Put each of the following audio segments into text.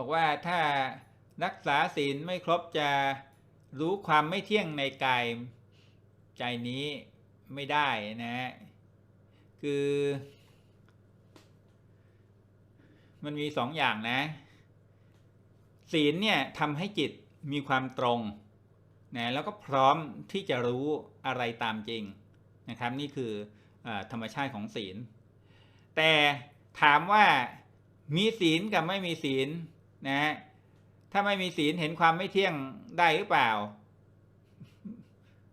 บอกว่าถ้ารักษาศีลไม่ครบจะรู้ความไม่เที่ยงในกายใจนี้ไม่ได้นะฮะคือ มันมีสองอย่างนะ ศีลเนี่ยทำให้จิตมีความตรงนะแล้วก็พร้อมที่จะรู้อะไรตามจริงนะครับ นี่คืออธรรมชาติของศีล แต่ถามว่ามีศีลกับไม่มีศีล นะถ้าไม่มีศีลเห็นความไม่เที่ยงได้หรือเปล่า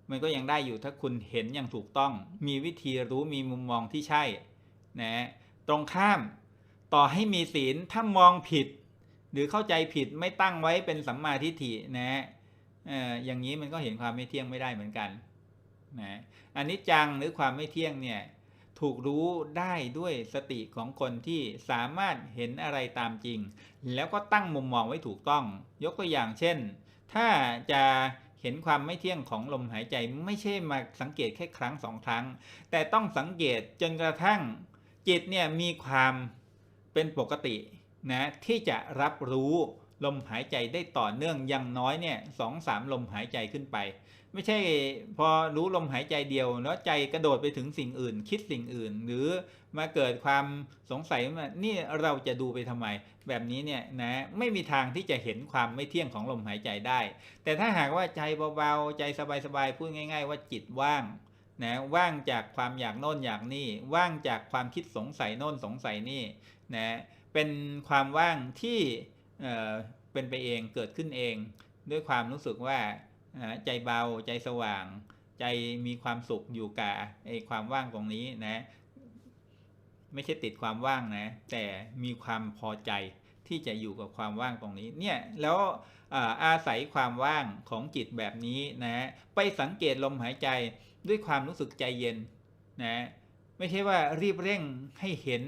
มันก็ยังได้อยู่ถ้าคุณเห็นอย่างถูกต้อง มีวิธีรู้มีมุมมองที่ใช่นะตรงข้ามต่อให้มีศีลถ้ามองผิด หรือเข้าใจผิดไม่ตั้งไว้เป็นสัมมาทิฏฐินะเอออย่างนี้มันก็เห็นความไม่เที่ยงไม่ได้เหมือนกันนะอันนี้จังหรือความไม่เที่ยงเนี่ย ถูกรู้ได้ด้วยสติของคนที่สามารถเห็นอะไรตามจริง แล้วก็ตั้งมุมมองไว้ถูกต้อง ยกตัวอย่างเช่น ถ้าจะเห็นความไม่เที่ยงของลมหายใจไม่ใช่มาสังเกตแค่ครั้งสองครั้ง แต่ต้องสังเกตจนกระทั่งจิตเนี่ยมีความเป็นปกตินะที่จะรับรู้ ลมหายใจได้ต่อเนื่องอย่างน้อยเนี่ยสองสามลมหายใจขึ้นไป ไม่ใช่พอรู้ลมหายใจเดียว แล้วใจกระโดดไปถึงสิ่งอื่น คิดสิ่งอื่น หรือมาเกิดความสงสัยว่านี่เราจะดูไปทำไม แบบนี้เนี่ยนะไม่มีทางที่จะเห็นความไม่เที่ยงของลมหายใจได้ แต่ถ้าหากว่าใจเบาๆใจสบายๆพูดง่าย ๆ ว่าจิตว่างนะว่างจากความอยากโน่นอยากนี่ว่างจากความคิดสงสัยโน่นสงสัยนี่นะเป็นความว่างที่ เอ่อเป็นไปเองเกิดขึ้นเอง ด้วยความรู้สึกว่าใจเบาใจสว่าง ใจมีความสุขอยู่กับไอ้ความว่างตรงนี้นะ ไม่ใช่ติดความว่างนะ แต่มีความพอใจที่จะอยู่กับความว่างตรงนี้เนี่ยแล้วอาอาศัยความว่างของจิตแบบนี้นะ ไปสังเกตลมหายใจด้วยความรู้สึกใจเย็นนะไม่ใช่ว่ารีบเร่งให้เห็น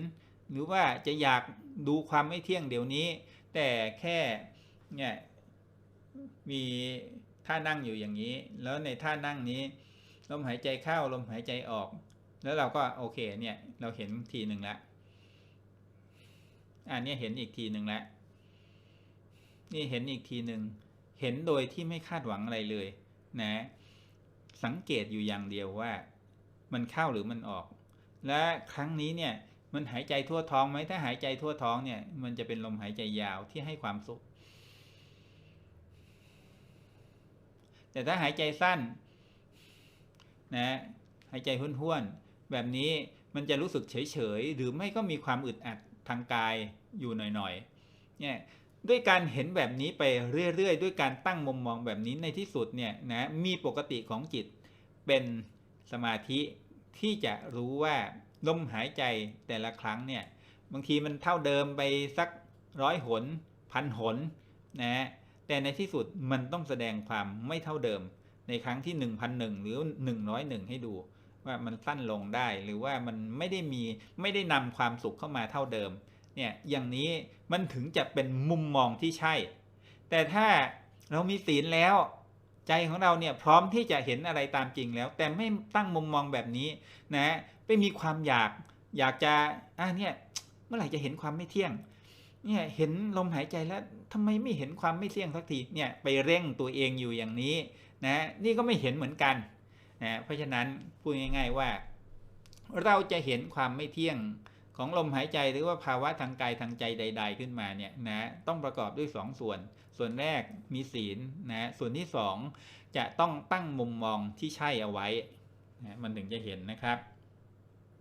หรือว่าจะอยากดูความไม่เที่ยงเดี๋ยวนี้ แต่แค่เนี่ยมีท่านั่งอยู่อย่างนี้ แล้วในท่านั่งนี้ ลมหายใจเข้าลมหายใจออก แล้วเราก็โอเคเนี่ยเราเห็นทีหนึ่งแล้วอันนี้เห็นอีกทีหนึ่งแล้วนี่เห็นอีกทีหนึ่งเห็นโดยที่ไม่คาดหวังอะไรเลยนะ สังเกตอยู่อย่างเดียวว่า มันเข้าหรือมันออก และครั้งนี้เนี่ย มันหายใจทั่วท้องไหมถ้าหายใจทั่วท้องเนี่ย มันจะเป็นลมหายใจยาวที่ให้ความสุข แต่ถ้าหายใจสั้นนะหายใจห้วนๆแบบนี้มันจะรู้สึกเฉยๆหรือไม่ก็มีความอึดอัดทางกายอยู่หน่อยๆเนี่ยด้วยการเห็นแบบนี้ไปเรื่อยๆ ด้วยการตั้งมุมมองแบบนี้ในที่สุดเนี่ยนะมีปกติของจิตเป็นสมาธิที่จะรู้ว่า ลมหายใจแต่ละครั้งเนี่ยบางทีมันเท่าเดิมไปสักร้อยหนพันหนนะแต่ในที่สุดมันต้องแสดงความไม่เท่าเดิมในครั้งที่ 1,001 หรือ 101 ให้ดู ว่ามันสั้นลงได้หรือว่ามันไม่ได้มีไม่ได้นำความสุขเข้ามาเท่าเดิมเนี่ยอย่างนี้มันถึงจะเป็นมุมมองที่ใช่ แต่ถ้าเรามีศีลแล้ว ใจของเราเนี่ยพร้อมที่จะเห็นอะไรตามจริงแล้ว แต่ไม่ตั้งมุมมองแบบนี้นะไปมีความอยากอยากจะอ่าเนี่ยเมื่อไหร่จะเห็นความไม่เที่ยงเนี่ยเห็นลมหายใจแล้วทำไมไม่เห็นความไม่เที่ยงสักทีเนี่ยไปเร่งตัวเองอยู่อย่างนี้นะนี่ก็ไม่เห็นเหมือนกันนะเพราะฉะนั้นพูดง่าย ๆว่า เราจะเห็นความไม่เที่ยงของลมหายใจหรือว่าภาวะทางกายทางใจใด ๆ ขึ้นมาเนี่ยนะต้องประกอบด้วยสองส่วน ส่วนแรกมีศีลนะส่วนที่สองจะต้องตั้งมุมมองที่ใช่เอาไว้นะมันถึงจะเห็นนะครับ